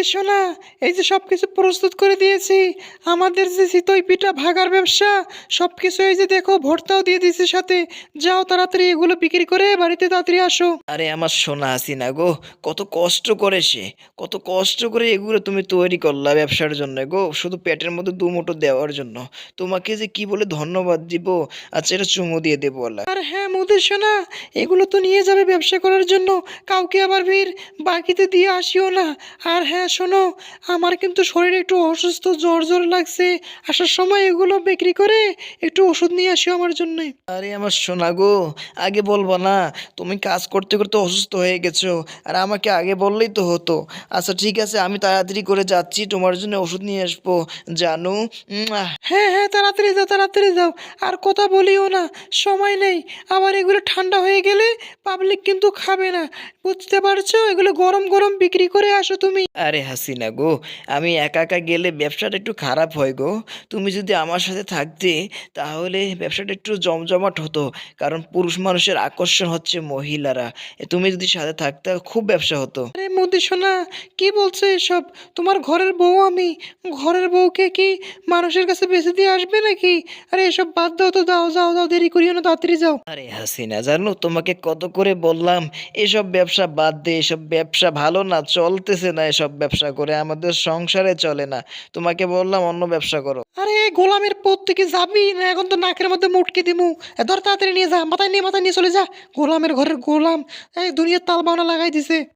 মুদি সোনা এই যে সব কিছু প্রস্তুত করে দিয়েছি আমাদের যে চিতই পিঠা ভাগার ব্যবসা সব কিছু এই যে দেখো ভর্তাও দিয়ে দিয়েছি সাথে। যাও তাড়াতাড়ি এগুলো বিক্রি করে বাড়িতে তাড়াতাড়ি আসো। আরে আমার সোনা না গো কত কষ্ট করে সে কত কষ্ট করে এগুলো তুমি তৈরি করলা ব্যবসার জন্য গো শুধু পেটের মধ্যে দু মুঠো দেওয়ার জন্য। তোমাকে যে কি বলে ধন্যবাদ দিব আচ্ছা এটা চুমু দিয়ে দেবো আর হ্যাঁ মুদি সোনা এগুলো তো নিয়ে যাবে ব্যবসা করার জন্য কাউকে আবার ভিড় বাকিতে দিয়ে আসিও না। আর হ্যাঁ শোনো আমার কিন্তু শরীরে একটু অসুস্থ জ্বর জ্বর লাগছে। আসার সময় এগুলো বিক্রি করে একটু ওষুধ নিয়ে আসিও আমার জন্য। আরে আমার শোনা গো আগে বলব না তুমি কাজ করতে করতে অসুস্থ হয়ে গেছো। আর আমাকে আগে বললেই তো হতো। আচ্ছা ঠিক আছে আমি তাড়াতাড়ি করে যাচ্ছি তোমার জন্য ওষুধ নিয়ে আসব। জানু হ্যাঁ হ্যাঁ তাড়াতাড়ি যাও তাড়াতাড়ি যাও। আর কথা বলিও না সময় নেই। আবার এগুলো ঠান্ডা হয়ে গেলে পাবলিক কিন্তু খাবে না। বুঝতে পারছ? এগুলো গরম গরম বিক্রি করে আসো তুমি। আরে হাসিনা গো আমি একা একা গেলে ব্যবসাটা একটু খারাপ হয় গো। তুমি যদি আমার সাথে থাকতে তাহলে ব্যবসাটা একটু জমজমাট হতো কারণ পুরুষ মানুষের আকর্ষণ হচ্ছে মহিলারা। তুমি যদি সাথে থাকতে খুব ব্যবসা হতো। আরে মোদি সোনা কি বলছো এসব? তোমার ঘরের বউ আমি। ঘরের বউকে কি মানুষের কাছে বেঁচে দিয়ে আসবে নাকি? আরে এসব বাদ দাও তো দাও যাও যাও দেরি করিও না তাড়াতাড়ি যাও। আরে হাসিনা জানো তোমাকে কত করে বললাম এসব ব্যবসা বাদ দে এসব ব্যবসা ভালো না চলতেছে না এসব ব্যবসা। করে, আমাদের সংসারে চলে না। তোমাকে বললাম, অন্য ব্যবসা করো। আরে, গোলামের পথ থেকে যাবি? না, এখন তো নাকের মধ্যে মুটকে দিমু। ধর তাড়াতাড়ি নিয়ে যা, মাথায় নিয়ে মাথায় নিয়ে চলে যা। গোলামের ঘরের গোলাম, এই দুনিয়ার তাল বাউনা লাগাই দিছে।